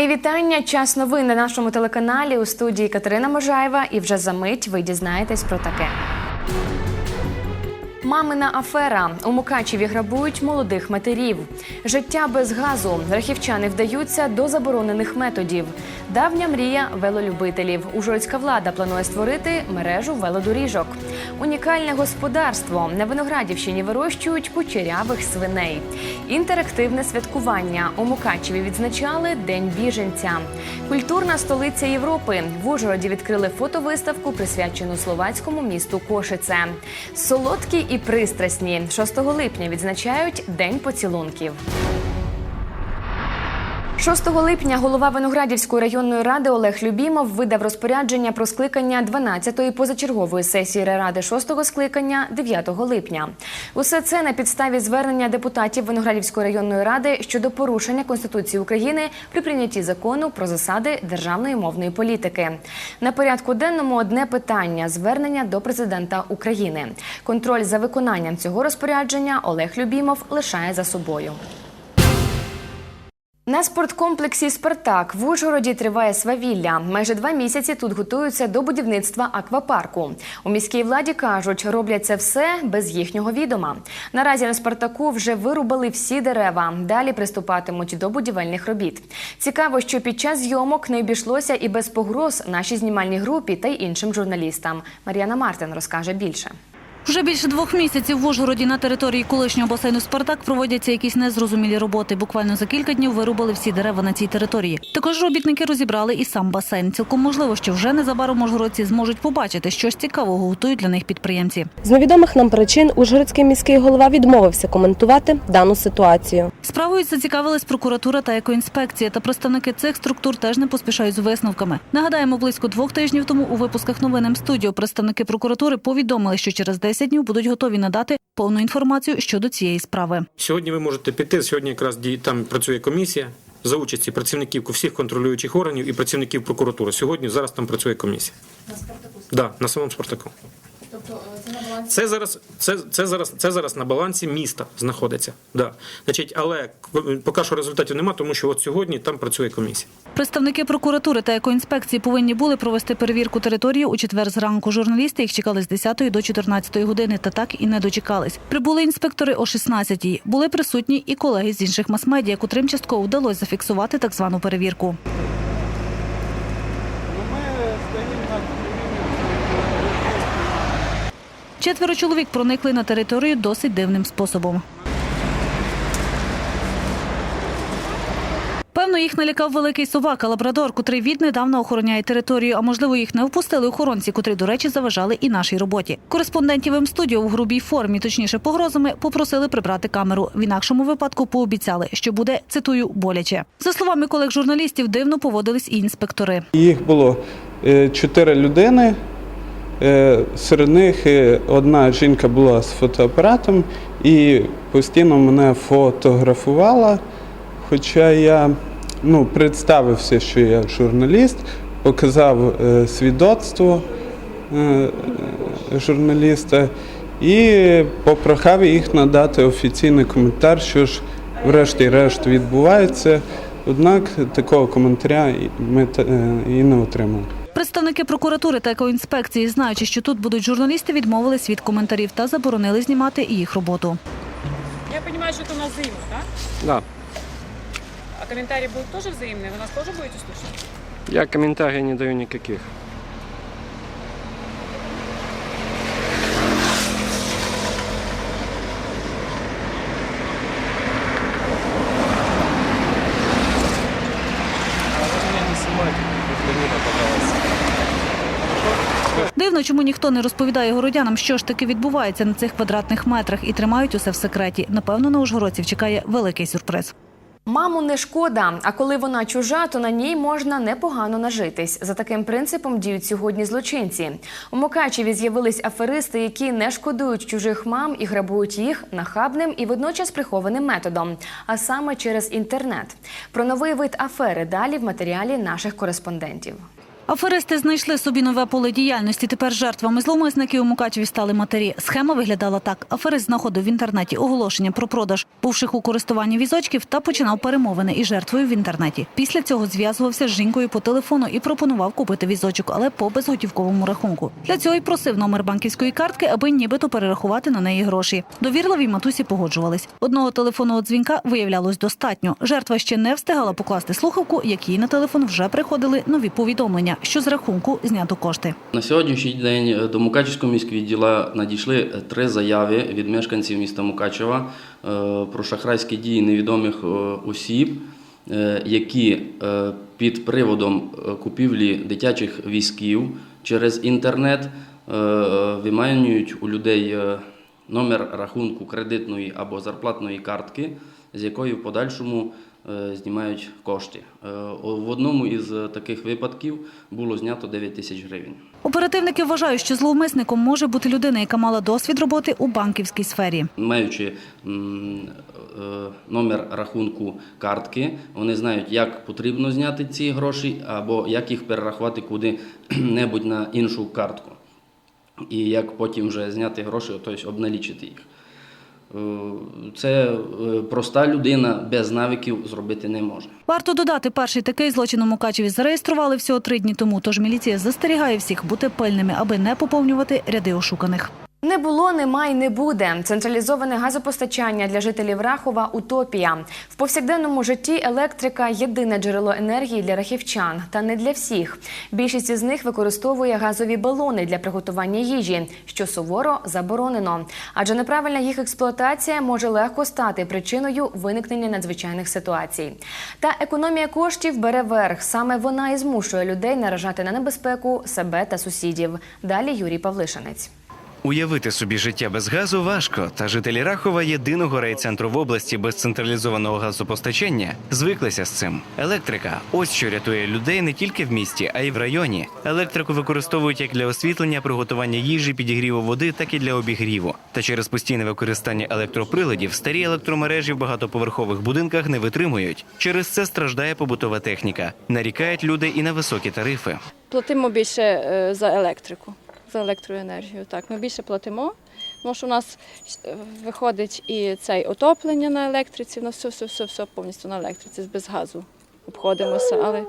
Мої вітання. Час новин на нашому телеканалі у студії Катерина Можаєва. І вже за мить ви дізнаєтесь про таке. Мамина афера у Мукачеві грабують молодих матерів. Життя без газу. Рахівчани вдаються до заборонених методів. Давня мрія велолюбителів. Ужгородська влада планує створити мережу велодоріжок. Унікальне господарство на Виноградівщині вирощують кучерявих свиней. Інтерактивне святкування у Мукачеві відзначали День біженця. Культурна столиця Європи. В Ужгороді відкрили фотовиставку, присвячену словацькому місту Кошице. Солодкі і пристрасні 6 липня відзначають День поцілунків. 6 липня голова Виноградівської районної ради Олег Любімов видав розпорядження про скликання 12-ї позачергової сесії ради 6-го скликання 9 липня. Усе це на підставі звернення депутатів Виноградівської районної ради щодо порушення Конституції України при прийнятті закону про засади державної мовної політики. На порядку денному одне питання звернення до президента України. Контроль за виконанням цього розпорядження Олег Любімов лишає за собою. На спорткомплексі Спартак в Ужгороді триває свавілля. Майже два місяці тут готуються до будівництва аквапарку. У міській владі кажуть, роблять це все без їхнього відома. Наразі на Спартаку вже вирубали всі дерева. Далі приступатимуть до будівельних робіт. Цікаво, що під час зйомок не обійшлося і без погроз нашій знімальній групі та й іншим журналістам. Мар'яна Мартин розкаже більше. Вже більше двох місяців в Ужгороді на території колишнього басейну «Спартак» проводяться якісь незрозумілі роботи. Буквально за кілька днів вирубали всі дерева на цій території. Також робітники розібрали і сам басейн. Цілком можливо, що вже незабаром ужгородці зможуть побачити, що ж цікавого готують для них підприємці. З невідомих нам причин Ужгородський міський голова відмовився коментувати дану ситуацію. Справою зацікавились прокуратура та екоінспекція, та представники цих структур теж не поспішають з висновками. Нагадаємо, близько двох тижнів тому у випусках новин М-студіо представники прокуратури повідомили, що через 10 днів будуть готові надати повну інформацію щодо цієї справи. Сьогодні ви можете піти. Сьогодні якраз там працює комісія за участі працівників всіх контролюючих органів і працівників прокуратури. Сьогодні зараз там працює комісія. На Спартаку? Да, на самому Спартаку. Тобто це на балансі? Це зараз, це, це зараз, це зараз на балансі міста знаходиться. Да. Значить, але к- поки що результатів немає, тому що от сьогодні там працює комісія. Представники прокуратури та екоінспекції повинні були провести перевірку території у четвер зранку. Журналісти їх чекали з 10 до 14 години, та так і не дочекались. Прибули інспектори о 16 Були присутні і колеги з інших мас-медіа, котрим частково вдалося зафіксувати так звану перевірку. Четверо чоловік проникли на територію досить дивним способом. Певно, їх налякав великий собака лабрадор, котрий віднедавна охороняє територію. А можливо, їх не впустили охоронці, котрі, до речі, заважали і нашій роботі. Кореспондентів М-студіо в грубій формі, точніше погрозами, попросили прибрати камеру. В інакшому випадку пообіцяли, що буде цитую боляче. За словами колег журналістів, дивно поводились і інспектори. Їх було е, чотири людини. Е, Серед них е, одна жінка була з фотоапаратом і постійно мене фотографувала. Хоча я ну, представився, що я журналіст, показав е, свідоцтво журналіста і попрохав їх надати офіційний коментар, що ж врешті-решт відбувається. Однак такого коментаря ми і не отримали. Представники прокуратури та екоінспекції, знаючи, що тут будуть журналісти, відмовились від коментарів та заборонили знімати і їх роботу. Я понимаю, что это у нас взаимно, да? Да, А комментарии будут тоже взаимные? Вы нас тоже будете слушать? я комментариев не даю никаких. Дивно, чому ніхто не розповідає городянам, що ж таки відбувається на цих квадратних метрах і тримають усе в секреті. Напевно, на ужгородців чекає великий сюрприз. Маму не шкода, а коли вона чужа, то на ній можна непогано нажитись. За таким принципом діють сьогодні злочинці. У Мукачеві з'явились аферисти, які не шкодують чужих мам і грабують їх нахабним і водночас прихованим методом, а саме через інтернет. Про новий вид афери далі в матеріалі наших кореспондентів. Аферисти знайшли собі нове поле діяльності. Тепер жертвами зловмисників у Мукачеві стали матері. Схема виглядала так: аферист знаходив в інтернеті оголошення про продаж бувших у користуванні візочків та починав перемовини із жертвою в інтернеті. Після цього зв'язувався з жінкою по телефону і пропонував купити візочок, але по безготівковому рахунку. Для цього й просив номер банківської картки, аби нібито перерахувати на неї гроші. Довірливі матусі погоджувались. Одного телефонного дзвінка виявлялось достатньо. Жертва ще не встигала покласти слухавку, як їй на телефон вже приходили нові повідомлення, що з рахунку знято кошти. На сьогоднішній день е, до Мукачівського міського відділа надійшли е, три заяви від мешканців міста Мукачева е, про шахрайські дії невідомих осіб, які під приводом купівлі дитячих візків через інтернет виманюють у людей номер рахунку кредитної або зарплатної картки, з якої в подальшому знімають кошти. Е, В одному із е, таких випадків було знято 9 тисяч гривень. Оперативники вважають, що зловмисником може бути людина, яка мала досвід роботи у банківській сфері. Маючи е, номер рахунку картки, вони знають, як потрібно зняти ці гроші або як їх перерахувати куди-небудь на іншу картку. І як потім вже зняти гроші, тобто обналічити їх. Е, Це е, проста людина без навиків зробити не може. Варто додати, перший такий злочин у Мукачеві зареєстрували всього три дні тому. Тож міліція застерігає всіх бути пильними, аби не поповнювати ряди ошуканих. Не було, нема й не буде. Централізоване газопостачання для жителів Рахова утопія. В повсякденному житті електрика єдине джерело енергії для рахівчан, та не для всіх. Більшість із них використовує газові балони для приготування їжі, що суворо заборонено. Адже неправильна їх експлуатація може легко стати причиною виникнення надзвичайних ситуацій. Та економія коштів бере верх. Саме вона і змушує людей наражати на небезпеку себе та сусідів. Далі Юрій Павлишинець. Уявити собі життя без газу важко, та жителі Рахова, єдиного райцентру в області без централізованого газопостачання, звиклися з цим. Електрика ось що рятує людей не тільки в місті, а й в районі. Електрику використовують як для освітлення, приготування їжі, підігріву води, так і для обігріву. Та через постійне використання електроприладів старі електромережі в багатоповерхових будинках не витримують. Через це страждає побутова техніка. Нарікають люди і на високі тарифи. Платимо більше е, за електрику, за електроенергію. Так, ми більше платимо, тому що у нас е, виходить і цей отоплення на електриці, у нас все, все, все, все повністю на електриці, без газу обходимося, але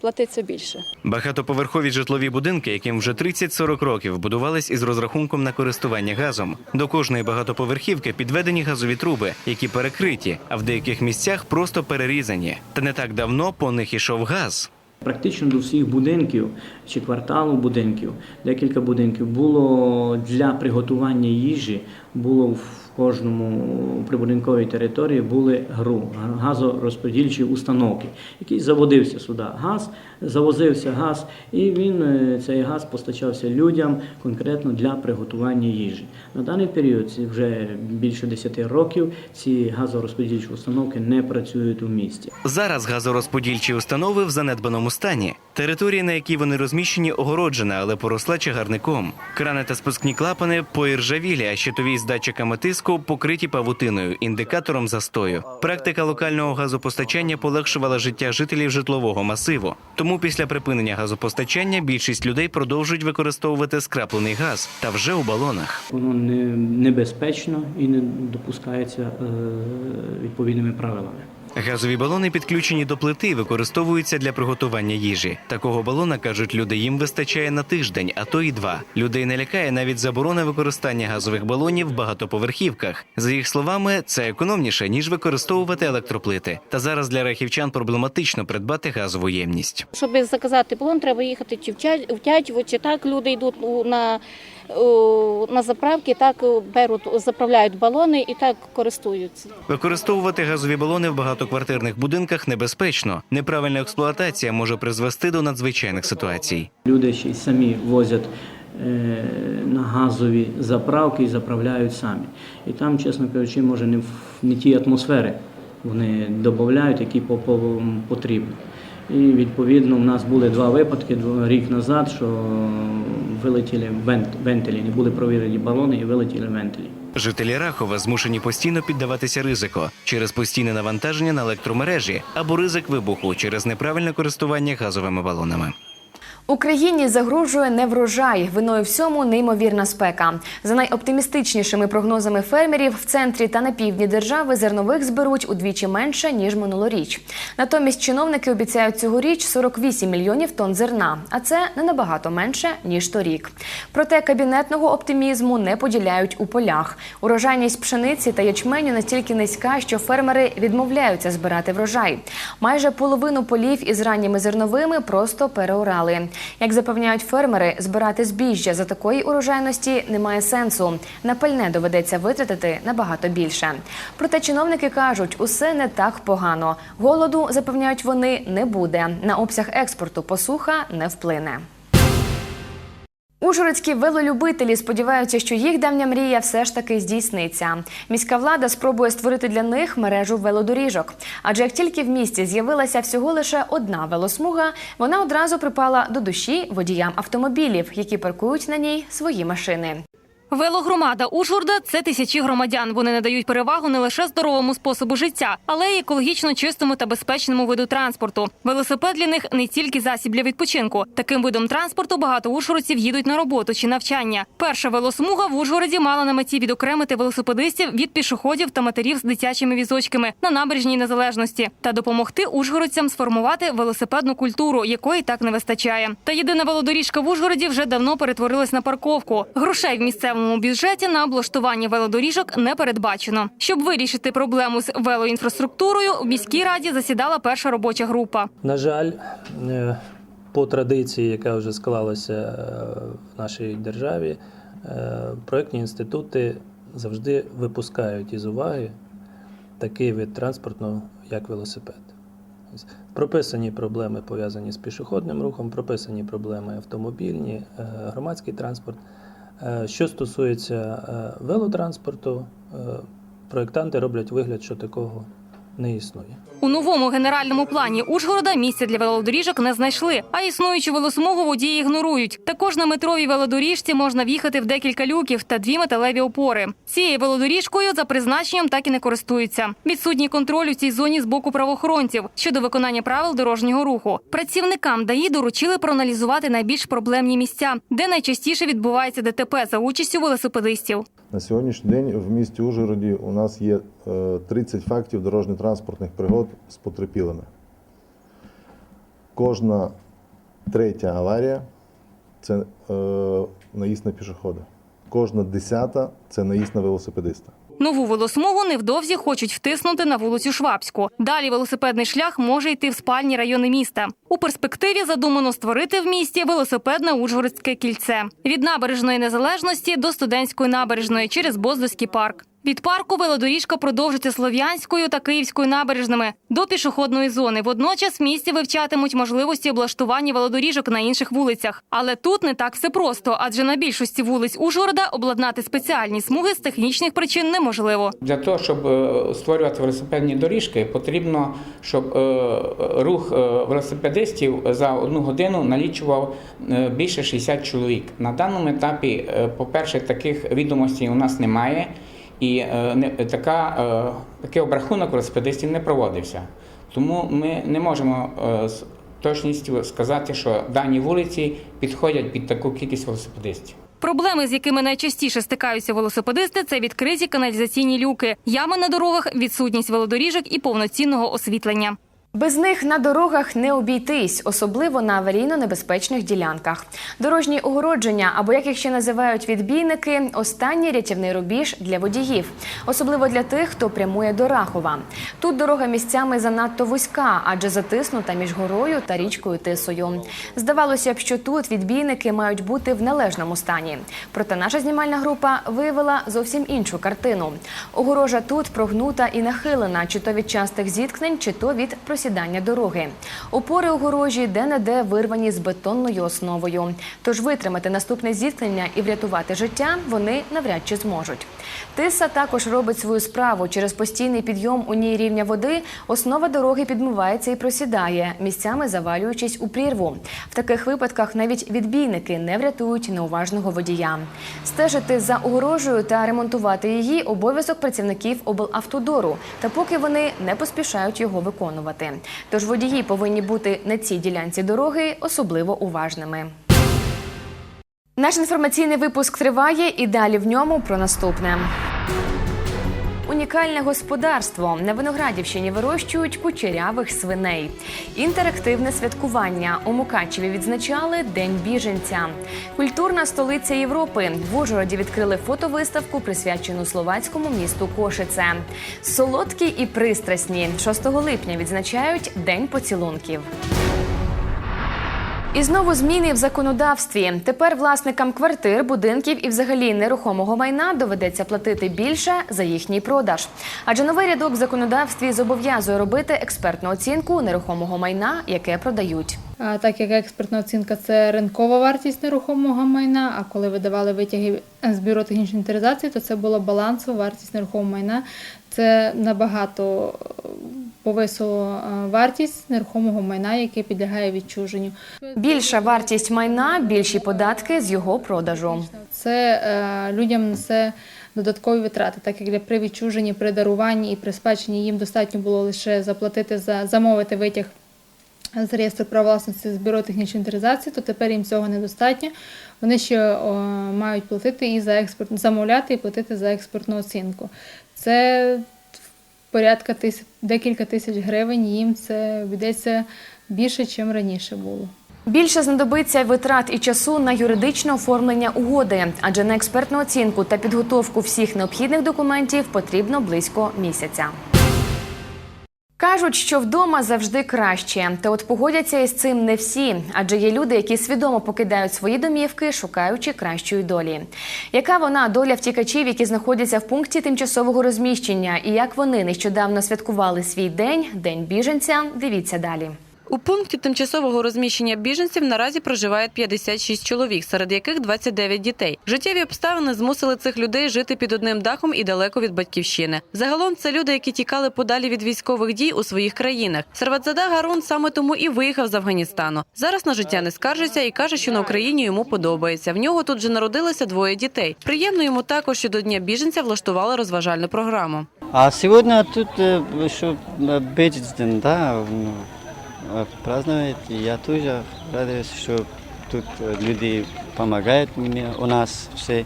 платиться більше. Багатоповерхові житлові будинки, яким вже 30-40 років, будувались із розрахунком на користування газом. До кожної багатоповерхівки підведені газові труби, які перекриті, а в деяких місцях просто перерізані. Та не так давно по них ішов газ. Практично до всіх будинків чи кварталу будинків, декілька будинків було для приготування їжі, було в кожному прибудинковій території були ГРУ, газорозподільчі установки, який заводився сюди. Газ, завозився газ, і він е, цей газ постачався людям конкретно для приготування їжі. На даний період вже більше 10 років ці газорозподільчі установки не працюють у місті. Зараз газорозподільчі установи в занедбаному стані. Територія, на якій вони розміщені, огороджена, але поросла чагарником. Крани та спускні клапани поіржавілі, а щитові з датчиками тиску покриті павутиною, індикатором застою. Практика локального газопостачання полегшувала життя жителів житлового масиву. Тому після припинення газопостачання більшість людей продовжують використовувати скраплений газ та вже у балонах. Воно не, небезпечно і не допускається е, відповідними правилами. Газові балони підключені до плити і використовуються для приготування їжі. Такого балона кажуть, люди їм вистачає на тиждень, а то й два. Людей не лякає навіть заборона використання газових балонів в багатоповерхівках. За їх словами, це економніше ніж використовувати електроплити. Та зараз для рахівчан проблематично придбати газову ємність. Щоб заказати балон, треба їхати чи в Тя- в Тячево, чи так люди йдуть на, на заправки, так беруть, заправляють балони і так користуються. Використовувати газові балони в багатоквартирних будинках небезпечно. Неправильна експлуатація може призвести до надзвичайних ситуацій. Люди ще й самі возять е, на газові заправки і заправляють самі. І там, чесно кажучи, може не, в- не ті атмосфери вони додають, які по, по, потрібно. І відповідно в нас були два випадки рік назад, що вилетіли вент- вентилі, не були провірені балони і вилетіли вентилі. Жителі Рахова змушені постійно піддаватися ризику через постійне навантаження на електромережі або ризик вибуху через неправильне користування газовими балонами. Україні загрожує неврожай. Виною всьому неймовірна спека. За найоптимістичнішими прогнозами фермерів, в центрі та на півдні держави зернових зберуть удвічі менше ніж минулоріч. Натомість чиновники обіцяють цьогоріч 48 мільйонів тонн зерна, а це не набагато менше ніж торік. Проте кабінетного оптимізму не поділяють у полях. Урожайність пшениці та ячменю настільки низька, що фермери відмовляються збирати врожай. Майже половину полів із ранніми зерновими просто переорали. Як запевняють фермери, збирати збіжжя за такої урожайності немає сенсу. На пальне доведеться витратити набагато більше. Проте чиновники кажуть, усе не так погано. Голоду запевняють вони не буде. На обсяг експорту посуха не вплине. Ужгородські велолюбителі сподіваються, що їх давня мрія все ж таки здійсниться. Міська влада спробує створити для них мережу велодоріжок. Адже як тільки в місті з'явилася всього лише одна велосмуга, вона одразу припала до душі водіям автомобілів, які паркують на ній свої машини. Велогромада Ужгорода – це тисячі громадян. Вони надають перевагу не лише здоровому способу життя, але й екологічно чистому та безпечному виду транспорту. Велосипед для них не тільки засіб для відпочинку. Таким видом транспорту багато ужгородців їдуть на роботу чи навчання. Перша велосмуга в Ужгороді мала на меті відокремити велосипедистів від пішоходів та матерів з дитячими візочками на набережній незалежності та допомогти ужгородцям сформувати велосипедну культуру, якої так не вистачає. Та єдина велодоріжка в Ужгороді вже давно перетворилась на парковку. Грошей в місцевому бюджеті на облаштування велодоріжок не передбачено. Щоб вирішити проблему з велоінфраструктурою, в міській раді засідала перша робоча група. На жаль, е, по традиції, яка вже склалася е, в нашій державі, е, проєктні інститути завжди випускають із уваги такий вид транспорту, як велосипед. Прописані проблеми пов'язані з пішохідним рухом, прописані проблеми автомобільні, громадський транспорт. Е, Що стосується е, велотранспорту, е, проєктанти роблять вигляд, що такого не існує. У новому генеральному плані Ужгорода місця для велодоріжок не знайшли, а існуючу велосмугу водії ігнорують. Також на метровій велодоріжці можна в'їхати в декілька люків та дві металеві опори. Цією велодоріжкою за призначенням так і не користуються. Відсутній контроль у цій зоні з боку правоохоронців щодо виконання правил дорожнього руху. Працівникам ДАІ доручили проаналізувати найбільш проблемні місця, де найчастіше відбувається ДТП за участю велосипедистів. На сьогоднішній день в місті Ужгороді у нас є е, 30 фактів дорожньо-транспортних пригод з потерпілими. Кожна третя аварія це е, наїзд на пішохода. Кожна десята це наїзд на велосипедиста. Нову велосмугу невдовзі хочуть втиснути на вулицю Швабську. Далі велосипедний шлях може йти в спальні райони міста. У перспективі задумано створити в місті велосипедне Ужгородське кільце від набережної незалежності до студентської набережної через Боздоський парк. Від парку велодоріжка продовжиться Слов'янською та Київською набережними до пішохідної зони. Водночас в місті вивчатимуть можливості облаштування велодоріжок на інших вулицях. Але тут не так все просто, адже на більшості вулиць Ужгорода обладнати спеціальні смуги з технічних причин неможливо. Для того, щоб е, створювати велосипедні доріжки, потрібно, щоб е, рух е, велосипедистів за одну годину налічував більше 60 чоловік. На даному етапі, е, по-перше, таких відомостей у нас немає, і е, не- така, е, такий обрахунок велосипедистів не проводився. Тому ми не можемо е, з точністю сказати, що дані вулиці підходять під таку кількість велосипедистів. Проблеми, з якими найчастіше стикаються велосипедисти, це відкриті каналізаційні люки, ями на дорогах, відсутність велодоріжок і повноцінного освітлення. Без них на дорогах не обійтись, особливо на аварійно-небезпечних ділянках. Дорожні огородження, або як їх ще називають відбійники, останній рятівний рубіж для водіїв, особливо для тих, хто прямує до Рахова. Тут дорога місцями занадто вузька, адже затиснута між горою та річкою Тисою. Здавалося б, що тут відбійники мають бути в належному стані. Проте наша знімальна група виявила зовсім іншу картину. Огорожа тут прогнута і нахилена, чи то від частих зіткнень, чи то від просідання дороги. Опори огорожі де-не-де вирвані з бетонною основою. Тож витримати наступне зіткнення і врятувати життя вони навряд чи зможуть. Тиса також робить свою справу. Через постійний підйом у ній рівня води основа дороги підмивається і просідає, місцями завалюючись у прірву. В таких випадках навіть відбійники не врятують неуважного водія. Стежити за огорожею та ремонтувати її обов'язок працівників облавтодору. Та поки вони не поспішають його виконувати. Тож водії повинні бути на цій ділянці дороги особливо уважними. Наш інформаційний випуск триває і далі в ньому про наступне. Унікальне господарство на Виноградівщині вирощують кучерявих свиней. Інтерактивне святкування у Мукачеві відзначали День біженця. Культурна столиця Європи в Ужгороді відкрили фотовиставку, присвячену словацькому місту Кошице. Солодкі і пристрасні 6 липня відзначають День поцілунків. І знову зміни в законодавстві. Тепер власникам квартир, будинків і взагалі нерухомого майна доведеться платити більше за їхній продаж. Адже новий рядок в законодавстві зобов'язує робити експертну оцінку нерухомого майна, яке продають. А так як експертна оцінка це ринкова вартість нерухомого майна. А коли видавали витяги з бюро технічної інвентаризації, то це була балансова вартість нерухомого майна. Це набагато повисило е, вартість нерухомого майна, яке підлягає відчуженню. Більша вартість майна, більші податки з його продажу. Це е, людям несе додаткові витрати, так як для при відчуженні, при даруванні і при спадщині їм достатньо було лише заплатити за замовити витяг з реєстру права власності з бюро технічної інвентаризації, то тепер їм цього недостатньо. Вони ще о, мають платити і за експорт, замовляти і платити за експортну оцінку. Це порядка тисяч, декілька тисяч гривень. Їм це обійдеться більше, ніж раніше було. Більше знадобиться витрат і часу на юридичне оформлення угоди, адже на експертну оцінку та підготовку всіх необхідних документів потрібно близько місяця. Кажуть, що вдома завжди краще. Та от погодяться із цим не всі, адже є люди, які свідомо покидають свої домівки, шукаючи кращої долі. Яка вона доля втікачів, які знаходяться в пункті тимчасового розміщення, і як вони нещодавно святкували свій день, день біженця? Дивіться далі. У пункті тимчасового розміщення біженців наразі проживає 56 чоловік, серед яких 29 дітей. Життєві обставини змусили цих людей жити під одним дахом і далеко від батьківщини. Загалом це люди, які тікали подалі від військових дій у своїх країнах. Серватзада Гарун саме тому і виїхав з Афганістану. Зараз на життя не скаржиться і каже, що на Україні йому подобається. В нього тут же народилося двоє дітей. Приємно йому також, що до дня біженця влаштували розважальну програму. А сегодня тут, э, что э, да, ну, э, празднует, и я тоже радуюсь, что тут э, люди помогают мне, у нас все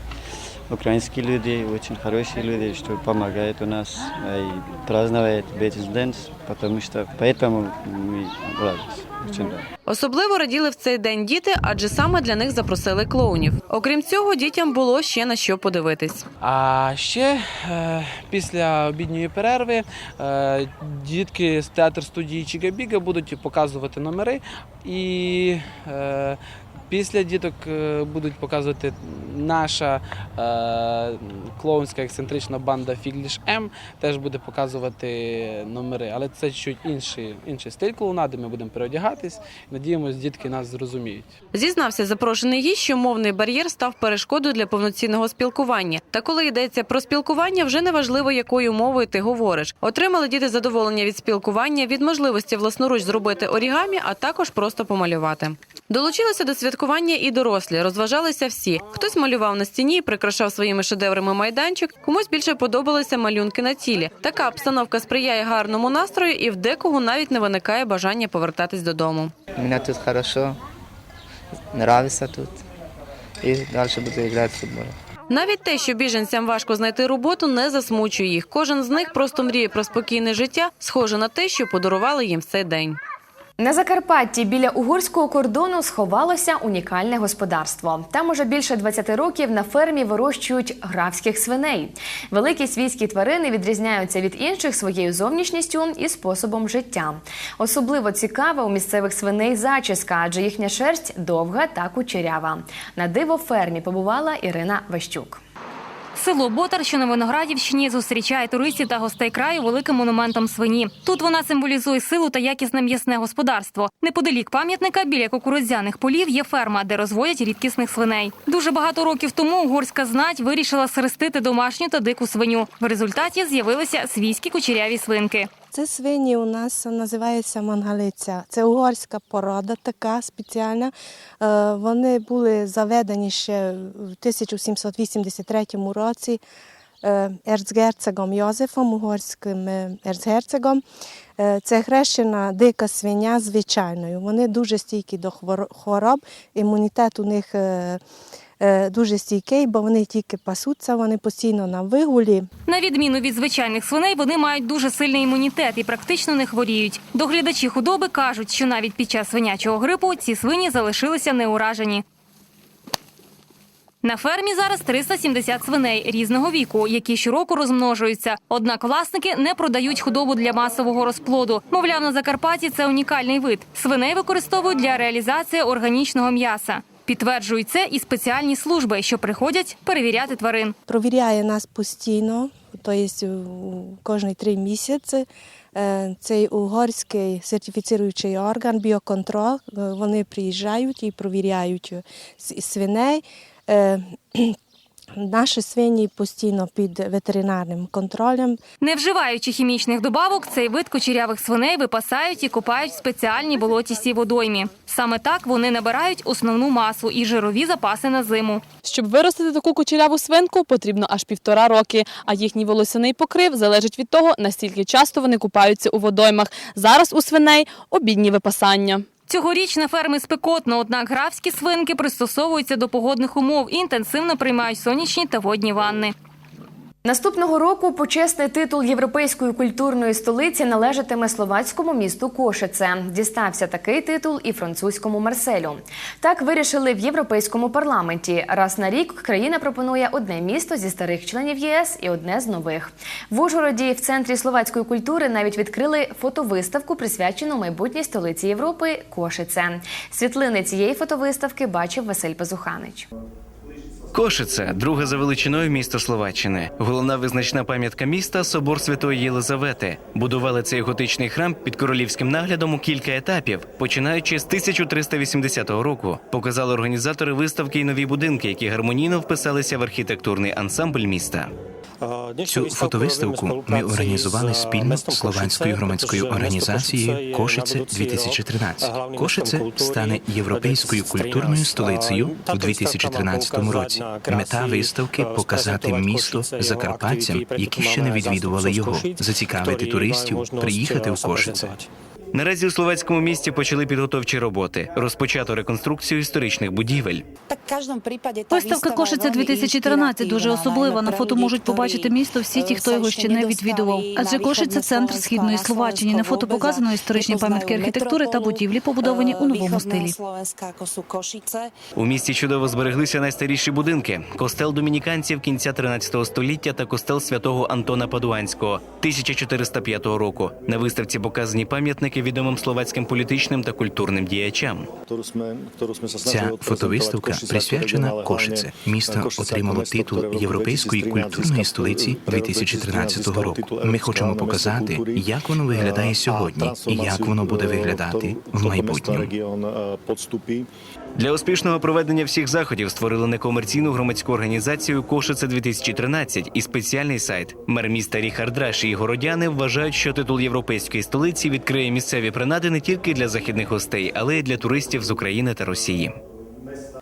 украинские люди, очень хорошие люди, что помогают у нас э, и праздновать Беджден, потому что поэтому мы радуемся. Особливо раділи в цей день діти, адже саме для них запросили клоунів. Окрім цього, дітям було ще на що подивитись. А ще е, після обідньої перерви е, дітки з театр студії Чігабіга будуть показувати номери, і е, після діток е, будуть показувати наша е, клоунська ексцентрична банда Фігліш М теж буде показувати номери. Але це чуть інший, інший стиль клоунади. Ми будемо переодягатись. Надіємось, дітки нас зрозуміють. Зізнався запрошений гість, що мовний бар'єр став перешкодою для повноцінного спілкування. Та коли йдеться про спілкування, вже не важливо, якою мовою ти говориш. Отримали діти задоволення від спілкування, від можливості власноруч зробити орігамі, а також просто помалювати. Долучилися до святкування і дорослі, розважалися всі. Хтось малював на стіні, прикрашав своїми шедеврами майданчик. Комусь більше подобалися малюнки на тілі. Така обстановка сприяє гарному настрою, і в декого навіть не виникає бажання повертатись додому. Мне тут хорошо, нравится тут. И дальше буду играть в футбол. Навіть те, що біженцям важко знайти роботу, не засмучує їх. Кожен з них просто мріє про спокійне життя, схоже на те, що подарували їм цей день. На Закарпатті біля угорського кордону сховалося унікальне господарство. Там уже більше 20 років на фермі вирощують графських свиней. Великі свійські тварини відрізняються від інших своєю зовнішністю і способом життя. Особливо цікава у місцевих свиней зачіска, адже їхня шерсть довга та кучерява. На диво фермі побувала Ірина Ващук. Село Ботар, що на Виноградівщині, зустрічає туристів та гостей краю великим монументом свині. Тут вона символізує силу та якісне м'ясне господарство. Неподалік пам'ятника біля кукурудзяних полів є ферма, де розводять рідкісних свиней. Дуже багато років тому угорська знать вирішила срестити домашню та дику свиню. В результаті з'явилися свійські кучеряві свинки. Це свині у нас називаються мангалиця. Це угорська порода, така спеціальна. Е, Вони були заведені ще в 1783 році е, ерцгерцогом Йозефом, угорським е, ерцгерцогом. Е, Це хрещена дика свиня звичайною. Вони дуже стійкі до хвороб, імунітет у них е, е, дуже стійкий, бо вони тільки пасуться, вони постійно на вигулі. На відміну від звичайних свиней, вони мають дуже сильний імунітет і практично не хворіють. Доглядачі худоби кажуть, що навіть під час свинячого грипу ці свині залишилися неуражені. На фермі зараз 370 свиней різного віку, які щороку розмножуються. Однак власники не продають худобу для масового розплоду. Мовляв, на Закарпатті це унікальний вид. Свиней використовують для реалізації органічного м'яса. Підтверджують це і спеціальні служби, що приходять перевіряти тварин. Провіряє нас постійно, тобто кожні три місяці. Е, Цей угорський сертифіцируючий орган, біоконтроль, е, вони приїжджають і провіряють свиней. Наші свині постійно під ветеринарним контролем. Не вживаючи хімічних добавок, цей вид кучерявих свиней випасають і купають в спеціальній болотістій водоймі. Саме так вони набирають основну масу і жирові запаси на зиму. Щоб виростити таку кучеряву свинку, потрібно аж півтора роки, а їхній волосяний покрив залежить від того, настільки часто вони купаються у водоймах. Зараз у свиней обідні випасання. Цьогоріч на ферми спекотно, однак графські свинки пристосовуються до погодних умов і інтенсивно приймають сонячні та водні ванни. Наступного року почесний титул європейської культурної столиці належатиме словацькому місту Кошице. Дістався такий титул і французькому Марселю. Так вирішили в європейському парламенті. Раз на рік країна пропонує одне місто зі старих членів єС і одне з нових. В Ужгороді в центрі словацької культури навіть відкрили фотовиставку, присвячену майбутній столиці Європи Кошице. Світлини цієї фотовиставки бачив Василь Пазуханич. Кошице друге за величиною місто Словаччини. Головна визначна пам'ятка міста собор Святої Єлизавети. Будували цей готичний храм під королівським наглядом у кілька етапів, починаючи з 1380 року. Показали організатори виставки і нові будинки, які гармонійно вписалися в архітектурний ансамбль міста. Цю фотовиставку ми організували спільно з словацькою громадською організацією Кошице 2013. Кошице стане європейською культурною столицею у 2013 році. Мета виставки показати місто закарпатцям, які ще не відвідували його, зацікавити туристів, приїхати в Кошице. Наразі у словацькому місті почали підготовчі роботи. Розпочато реконструкцію історичних будівель. Виставка Кошиця 2013 дуже особлива. На фото можуть побачити місто всі ті, хто його ще не відвідував. Адже Кошиця – центр східної Словаччини. На фото показано історичні пам'ятки архітектури та будівлі, побудовані у новому стилі. У місті чудово збереглися найстаріші будинки: костел домініканців кінця 13 століття та костел святого Антона Падуанського 1405 року. На виставці показані пам'ятники відомим словацьким політичним та культурним діячам. Ця фотовиставка присвячена Кошице. Місто отримало титул Європейської культурної столиці 2013 року. Ми хочемо показати, як воно виглядає сьогодні і як воно буде виглядати в майбутньому. Для успішного проведення всіх заходів створили некомерційну громадську організацію Кошице 2013 і спеціальний сайт. Мер міста Ріхард Раш і городяни вважають, що титул європейської столиці відкриє місцеві принади не тільки для західних гостей, але й для туристів з України та Росії.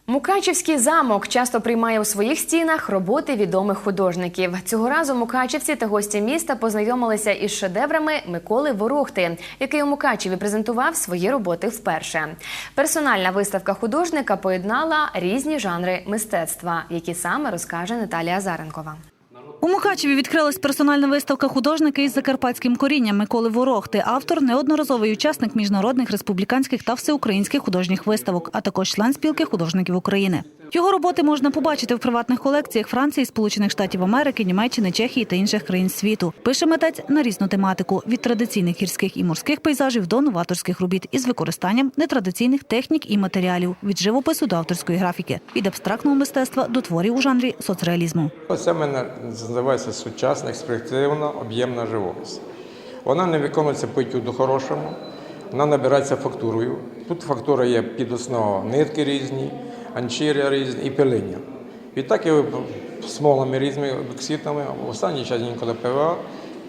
Мукачівський замок часто приймає у своїх стінах роботи відомих художників. Цього разу мукачівці та гості міста познайомилися із шедеврами Миколи Ворохти, який у Мукачеві презентував свої роботи вперше. Персональна виставка художника поєднала різні жанри мистецтва, які саме розкаже Наталія Заренкова. У Мукачеві відкрилась персональна виставка художника із закарпатським корінням Миколи Ворохти. Автор неодноразовий учасник міжнародних республіканських та всеукраїнських художніх виставок, а також член спілки художників України. Його роботи можна побачити в приватних колекціях Франції, Сполучених Штатів Америки, Німеччини, Чехії та інших країн світу. Пише митець на різну тематику від традиційних гірських і морських пейзажів до новаторських робіт із використанням нетрадиційних технік і матеріалів від живопису до авторської графіки, від абстрактного мистецтва до творів у жанрі соцреалізму. Оце мене називається сучасна, експресивна, об'ємна живопис. Вона не виконується по етюду хорошому, вона набирається фактурою. Тут фактура є під основу нитки різні, анчіря різні і пилиння. Відтак я смолами різними бокситами, в останній час інколи ПВА,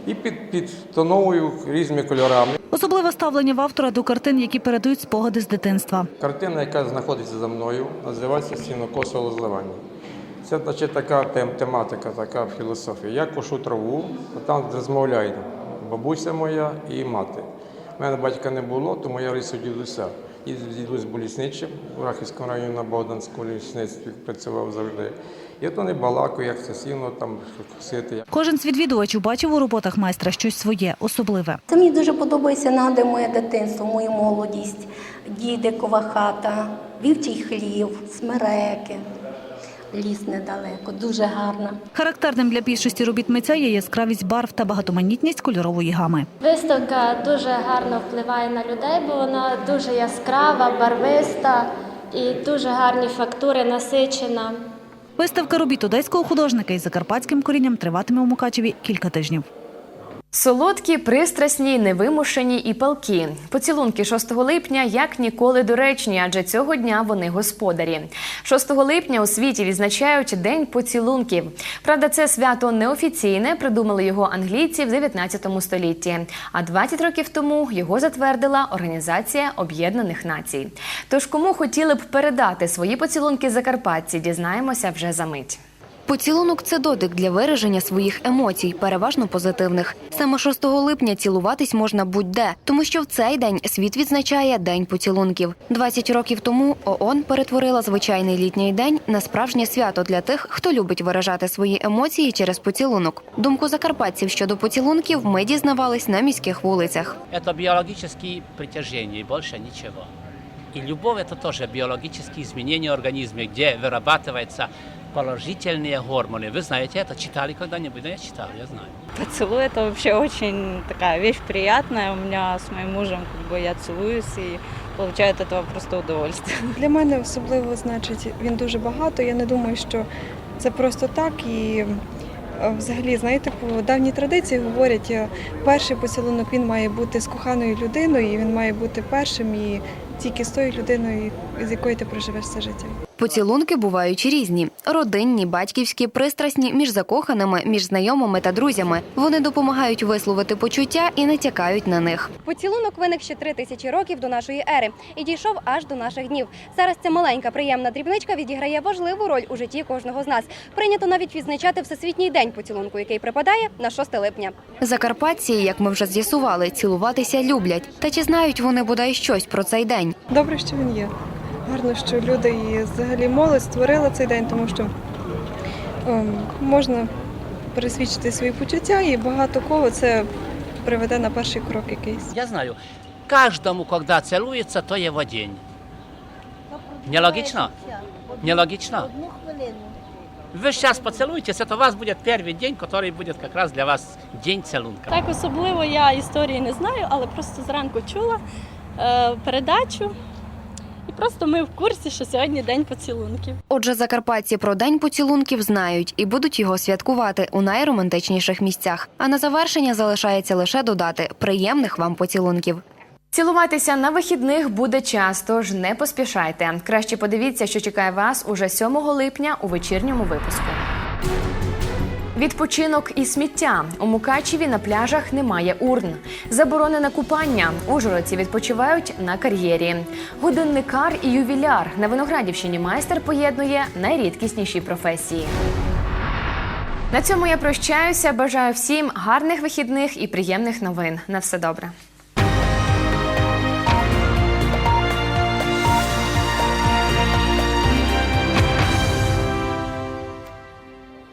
і під, підтоновую різними кольорами. Особливе ставлення в автора до картин, які передають спогади з дитинства. Картина, яка знаходиться за мною, називається Сінокосове зливання. Це значить така тем, тематика, така філософія. Я кошу траву, а там розмовляю бабуся моя і мати. У мене батька не було, тому я рису дідуся. І дідусь болісничим в Рахівському районі на Богданському лісництві працював завжди. Я то не балакали, як це сіно там косити. Кожен з відвідувачів бачив у роботах майстра щось своє, особливе. Це мені дуже подобається нагадує моє дитинство, мою молодість, дідикова хата, вівчий хлів, смереки, ліс недалеко, дуже гарна. Характерним для більшості робіт митця є яскравість барв та багатоманітність кольорової гами. Виставка дуже гарно впливає на людей, бо вона дуже яскрава, барвиста і дуже гарні фактури, насичена. Виставка робіт одеського художника із закарпатським корінням триватиме у Мукачеві кілька тижнів. Солодкі, пристрасні, невимушені і палкі. Поцілунки 6 липня як ніколи доречні, адже цього дня вони господарі. 6 липня у світі відзначають День поцілунків. Правда, це свято неофіційне, придумали його англійці в 19 столітті. А 20 років тому його затвердила Організація Об'єднаних Націй. Тож кому хотіли б передати свої поцілунки закарпатці, дізнаємося вже за мить. Поцілунок це дотик для вираження своїх емоцій, переважно позитивних. Саме 6 липня цілуватись можна будь-де, тому що в цей день світ відзначає День поцілунків. 20 років тому ООН перетворила звичайний літній день на справжнє свято для тих, хто любить виражати свої емоції через поцілунок. Думку закарпатців щодо поцілунків ми дізнавались на міських вулицях. Это биологические притяжения, и больше ничего. И любовь это тоже биологические изменения в организме, где вырабатываются положительные гормоны. Вы знаете это? Читали когда-нибудь? Да, я читал, я знаю. Поцелуй это вообще очень такая вещь приятная. У меня с моим мужем как бы я целуюсь и получаю от этого просто удовольствие. Для мене особливо значить він дуже багато. Я не думаю, що це просто так. І е, взагалі, знаєте, по давній традиції говорять, е, перший поцілунок він має бути з коханою людиною, і він має бути першим і тільки з тою людиною, з якою ти проживеш все життя. Поцілунки бувають різні: родинні, батьківські, пристрасні, між закоханими, між знайомими та друзями. Вони допомагають висловити почуття і не тякають на них. Поцілунок виник ще три тисячі років до нашої ери і дійшов аж до наших днів. Зараз ця маленька приємна дрібничка відіграє важливу роль у житті кожного з нас. Прийнято навіть відзначати Всесвітній день поцілунку, який припадає на 6 липня. Закарпатці, як ми вже з'ясували, цілуватися люблять. Та чи знають вони бодай щось про цей день? Добре, що він є Гарно, що люди і взагалі молодь створила цей день, тому що ем, можна пересвідчити свої почуття, і багато кого це приведе на перший крок якийсь. Я знаю, каждому, когда целуется, то его день. Нелогично? Нелогично? Вы сейчас поцелуетесь, это у вас будет первый день, который будет как раз для вас день целунка. Так особливо я історії не знаю, але просто зранку чула е, передачу. І просто ми в курсі, що сьогодні день поцілунків. Отже, закарпатці про день поцілунків знають і будуть його святкувати у найромантичніших місцях. А на завершення залишається лише додати приємних вам поцілунків. Цілуватися на вихідних буде час, тож не поспішайте. Краще подивіться, що чекає вас уже 7 липня у вечірньому випуску. Відпочинок і сміття у Мукачеві на пляжах немає урн. Заборонене купання. Ужгородці відпочивають на кар'єрі. Годинникар і ювіляр на Виноградівщині майстер поєднує найрідкісніші професії. На цьому я прощаюся. Бажаю всім гарних вихідних і приємних новин. На все добре.